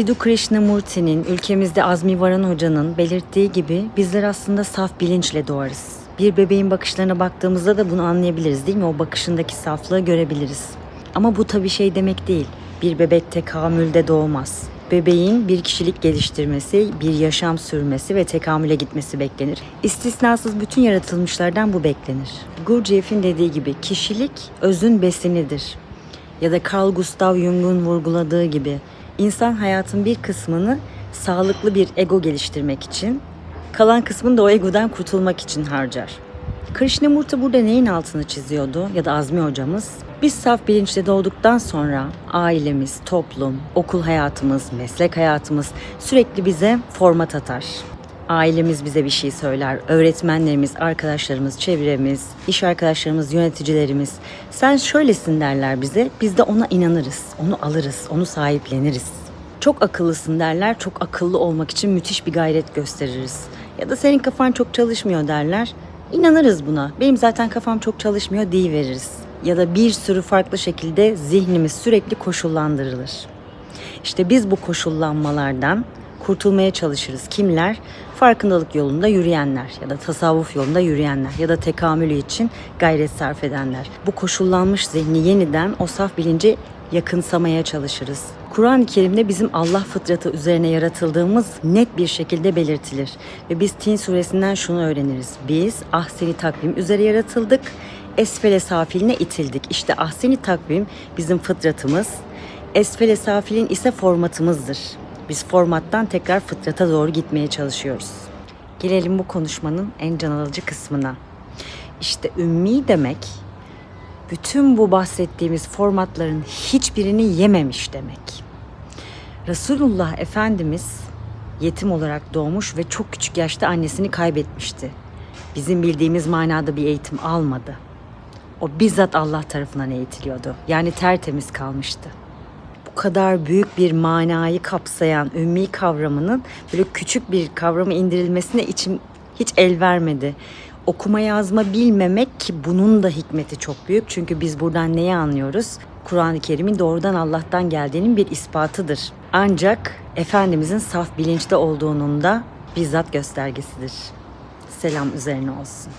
Ciddu Krishnamurti'nin, ülkemizde Azmi Varan Hoca'nın belirttiği gibi bizler aslında saf bilinçle doğarız. Bir bebeğin bakışlarına baktığımızda da bunu anlayabiliriz değil mi? O bakışındaki saflığı görebiliriz. Ama bu tabii şey demek değil. Bir bebek tekamülde doğmaz. Bebeğin bir kişilik geliştirmesi, bir yaşam sürmesi ve tekamüle gitmesi beklenir. İstisnasız bütün yaratılmışlardan bu beklenir. Gurdjieff'in dediği gibi kişilik özün besinidir. Ya da Carl Gustav Jung'un vurguladığı gibi insan hayatın bir kısmını sağlıklı bir ego geliştirmek için, kalan kısmını da o egodan kurtulmak için harcar. Krishnamurti burada neyin altını çiziyordu ya da Azmi hocamız? Biz saf bilinçle doğduktan sonra ailemiz, toplum, okul hayatımız, meslek hayatımız sürekli bize format atar. Ailemiz bize bir şey söyler, öğretmenlerimiz, arkadaşlarımız, çevremiz, iş arkadaşlarımız, yöneticilerimiz. Sen şöylesin derler bize, biz de ona inanırız, onu alırız, onu sahipleniriz. Çok akıllısın derler, çok akıllı olmak için müthiş bir gayret gösteririz. Ya da senin kafan çok çalışmıyor derler, İnanırız buna. Benim zaten kafam çok çalışmıyor veririz. Ya da bir sürü farklı şekilde zihnimiz sürekli koşullandırılır. İşte biz bu koşullanmalardan kurtulmaya çalışırız. Kimler? Farkındalık yolunda yürüyenler ya da tasavvuf yolunda yürüyenler ya da tekamülü için gayret sarf edenler. Bu koşullanmış zihni yeniden o saf bilince yakınsamaya çalışırız. Kur'an-ı Kerim'de bizim Allah fıtratı üzerine yaratıldığımız net bir şekilde belirtilir. Ve biz Tin suresinden şunu öğreniriz. Biz ahseni takvim üzere yaratıldık, esfele safiline itildik. İşte ahseni takvim bizim fıtratımız, esfele safilin ise formatımızdır. Biz formattan tekrar fıtrata doğru gitmeye çalışıyoruz. Gelelim bu konuşmanın en can alıcı kısmına. İşte ümmi demek bütün bu bahsettiğimiz formatların hiçbirini yememiş demek. Resulullah Efendimiz yetim olarak doğmuş ve çok küçük yaşta annesini kaybetmişti. Bizim bildiğimiz manada bir eğitim almadı. O bizzat Allah tarafından eğitiliyordu. Yani tertemiz kalmıştı. Bu kadar büyük bir manayı kapsayan ümmi kavramının böyle küçük bir kavrama indirilmesine içim hiç el vermedi okuma yazma bilmemek ki bunun da hikmeti çok büyük. Çünkü biz buradan neyi anlıyoruz? Kur'an-ı Kerim'in doğrudan Allah'tan geldiğinin bir ispatıdır. Ancak Efendimizin saf bilinçte olduğunun da bizzat göstergesidir. Selam üzerine olsun.